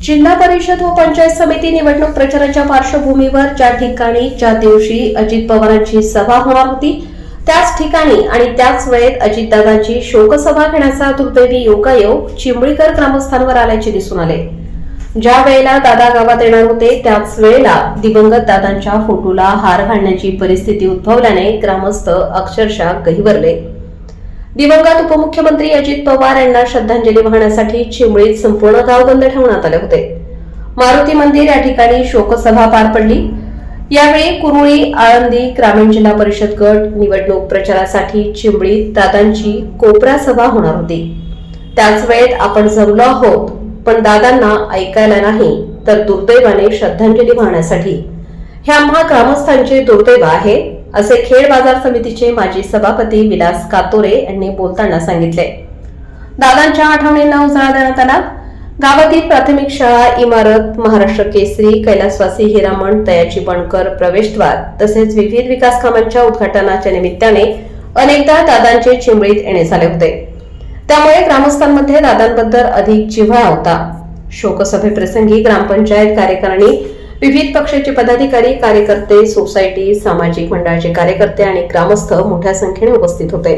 जिल्हा परिषद व पंचायत समिती निवडणूक प्रचाराच्या पार्श्वभूमीवर ज्या ठिकाणी ज्या दिवशी अजित पवारांची सभा होणार होती त्याच ठिकाणी आणि त्याच वेळेत अजितदादांची शोकसभा घेण्याचा दुर्दैवी योगायोग चिंबळीकर ग्रामस्थांवर आल्याचे दिसून आले. ज्या वेळेला दादा गावात येणार होते त्याच वेळेला दिवंगत दादांच्या फोटोला हार घालण्याची परिस्थिती उद्भवल्याने ग्रामस्थ अक्षरशः गहिवरले. दिवंगत उपमुख्यमंत्री अजित पवार यांना श्रद्धांजली वाहण्यासाठी चिंबळीत संपूर्ण गाव बंद ठेवण्यात आले होते. मारुती मंदिर या ठिकाणी शोकसभा पार पडली. यावेळी कुरुळी आळंदी ग्रामीण जिल्हा परिषद गट निवडणूक प्रचारासाठी चिंबळीत दादांची कोपरा सभा होणार होती. त्याच वेळेत आपण जमलो आहोत पण दादांना ऐकायला नाही तर दुर्दैवाने श्रद्धांजली वाहण्यासाठी. हे आम्हा ग्रामस्थांचे दुर्दैव आहे. असे खेड बाजार समितीचे माजी सभापती विलास कातोरे यांनी बोलताना सांगितले. दादांच्या आठवणींना उजाळा देण्यात आला. गावातील प्राथमिक शाळा इमारत महाराष्ट्र केसरी कैलासवासी हिरामण तयाची बणकर प्रवेशद्वार तसेच विविध विकास कामांच्या उद्घाटनाच्या निमित्ताने अनेकदा दादांचे चिंबळीत येणे झाले होते. त्यामुळे ग्रामस्थांमध्ये दादांबद्दल अधिक जिव्हाळा होता. शोकसभेप्रसंगी ग्रामपंचायत कार्यकारिणी विविध पक्षाचे पदाधिकारी कार्यकर्ते सोसायटी सामाजिक मंडळाचे कार्यकर्ते आणि ग्रामस्थ मोठ्या संख्येने उपस्थित होते.